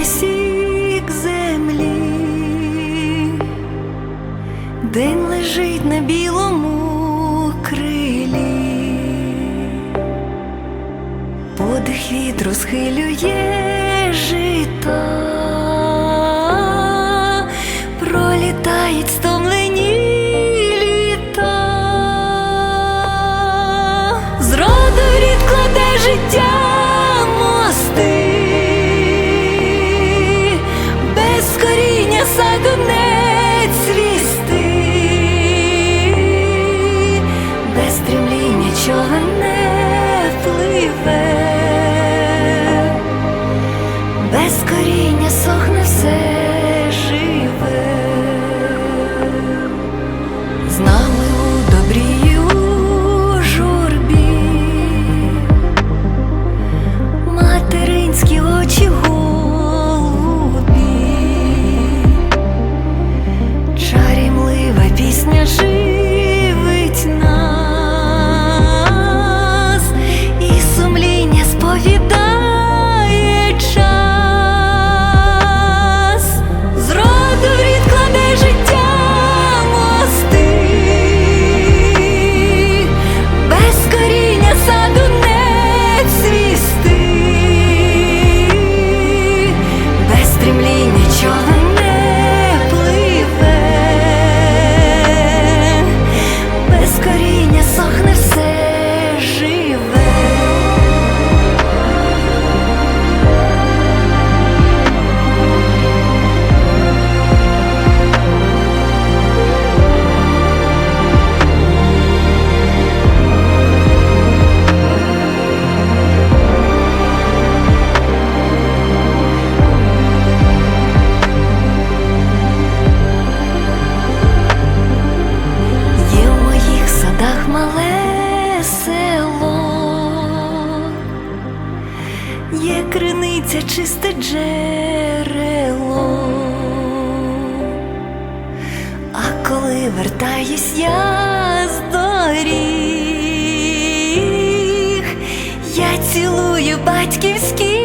присік землі, день лежить на білому крилі, подих вітру схилює жита, пролітають сто. Без коріння сохне є криниця, чисте джерело. А коли вертаюсь я з доріг, я цілую батьківські